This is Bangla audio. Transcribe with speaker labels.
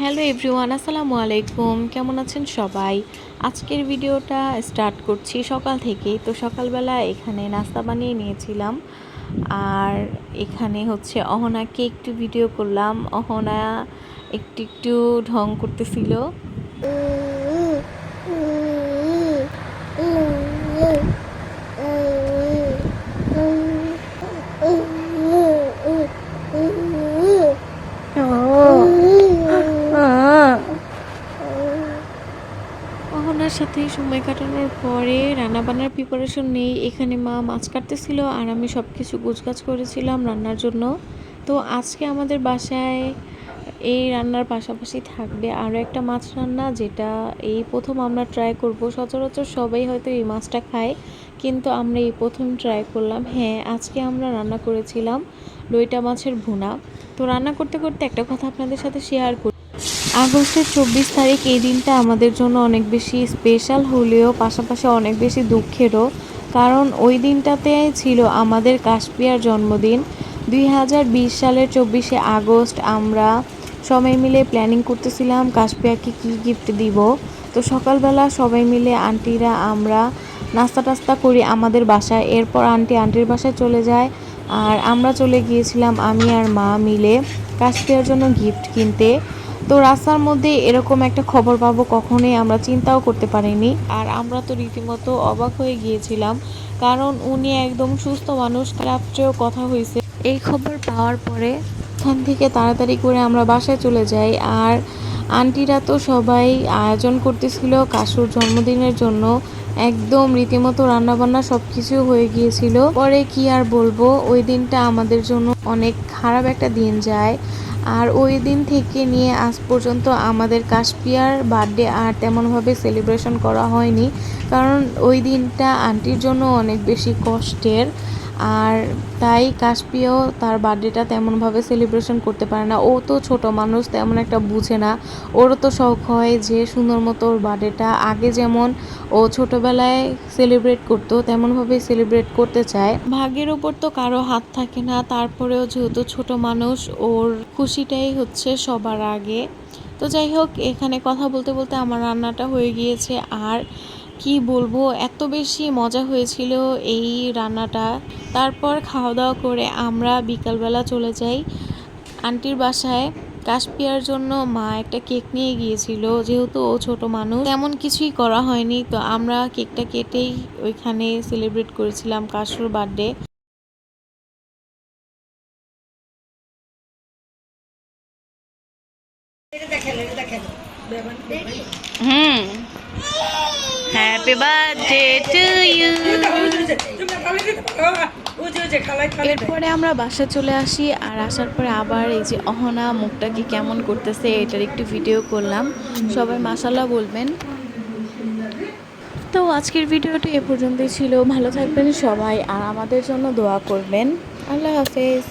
Speaker 1: হ্যালো এভরিওয়ান, আসসালামু আলাইকুম। কেমন আছেন সবাই? আজকের ভিডিওটা স্টার্ট করছি সকাল থেকে। তো সকালবেলা এখানে নাস্তা বানিয়ে নিয়েছিলাম। আর এখানে হচ্ছে অহনাকে একটু ভিডিও করলাম। অহনা একটু একটু ঢং করতেছিল। অহনার সাথে সময় কাটানোর পরে রান্নাবান্নার প্রিপারেশন নেই। এখানে মা মাছ কাটতেছিল আর আমি সব কিছু গোছগাছ করেছিলাম রান্নার জন্য। তো আজকে আমাদের বাসায় এই রান্নার পাশাপাশি থাকবে আরও একটা মাছ রান্না, যেটা এই প্রথম আমরা ট্রাই করব। সচরাচর সবাই হয়তো এই মাছটা খায়, কিন্তু আমরা এই প্রথম ট্রাই করলাম। হ্যাঁ আজকে আমরা রান্না করেছিলাম লইটা মাছের ভুনা। তো রান্না করতে করতে একটা কথা আপনাদের সাথে শেয়ার করি। আগস্টের চব্বিশ তারিখ এই দিনটা আমাদের জন্য অনেক বেশি স্পেশাল হলেও পাশাপাশি অনেক বেশি দুঃখেরও। কারণ ওই দিনটাতে ছিল আমাদের কাশপিয়ার জন্মদিন। দুই হাজার বিশ সালের চব্বিশে আগস্ট আমরা সবাই মিলে প্ল্যানিং করতেছিলাম কাশপিয়াকে কী গিফট দিব। তো সকালবেলা সবাই মিলে আন্টিরা আমরা নাস্তা টাস্তা করি আমাদের বাসায়। এরপর আন্টি আন্টির বাসায় চলে যায়। আর আমরা চলে গিয়েছিলাম আমি আর মা মিলে কাশপিয়ার জন্য গিফট কিনতে। তো রাস্তার মধ্যে এরকম একটা খবর পাবো কখনোই আমরা চিন্তাও করতে পারিনি। আর আমরা তো রীতিমতো অবাক হয়ে গিয়েছিলাম, কারণ উনি একদম সুস্থ মানুষ রাত্রেও কথা হয়েছে এই খবর পাওয়ার পরে ওখান থেকে তাড়াতাড়ি করে আমরা বাসায় চলে যাই। আর আন্টিরা তো সবাই আয়োজন করতেছিল কাশুর জন্মদিনের জন্য। একদম রীতিমতো রান্নাবান্না সব কিছু হয়ে গিয়েছিল। পরে কি আর বলব, ওই দিনটা আমাদের জন্য অনেক খারাপ একটা দিন যায়। আর ওই দিন থেকে নিয়ে আজ পর্যন্ত আমাদের কাশপিয়ার বার্থডে আর তেমনভাবে সেলিব্রেশন করা হয়নি। কারণ ওই দিনটা আন্টির জন্য অনেক বেশি কষ্টের। আর তাই কাশপিয়াও তার বার্থডেটা তেমনভাবে সেলিব্রেশন করতে পারে না। ও তো ছোট, মানুষ তেমন একটা বুঝে না। ওরও তো শখ হয় যে সুন্দর মতো ওর বার্থডেটা আগে যেমন ও ছোটবেলায় সেলিব্রেট করতো তেমনভাবে সেলিব্রেট করতে চায়। ভাগ্যের ওপর তো কারও হাত থাকে না। তারপরেও যেহেতু ছোট মানুষ, ওর খুশিটাই হচ্ছে সবার আগে। তো যাই হোক, এখানে কথা বলতে বলতে আমার রান্নাটা হয়ে গিয়েছে। আর কি বলব, এত বেশি মজা হয়েছিল এই রান্নাটা। তারপর খাওয়া দাওয়া করে আমরা বিকালবেলা চলে যাই আন্টির বাসায়। কাশপিয়ার জন্য মা একটা কেক নিয়ে গিয়েছিল, যেহেতু ও ছোট মানুষ। তেমন কিছুই করা হয়নি, তো আমরা কেকটা কেটেই ওইখানে সেলিব্রেট করেছিলাম কাশুর birthday hmm. Happy birthday to you এরপরে আমরা বাসা চলে আসি আর আসার পরে আবার এই যে অহনা মুখটাকে কেমন করতেছে এটার একটু ভিডিও করলাম। সবাই মাসাল্লাহ বলবেন। তো আজকের ভিডিওটি এ পর্যন্তই ছিল। ভালো থাকবেন সবাই আর আমাদের জন্য দোয়া করবেন। আল্লাহ হাফেজ।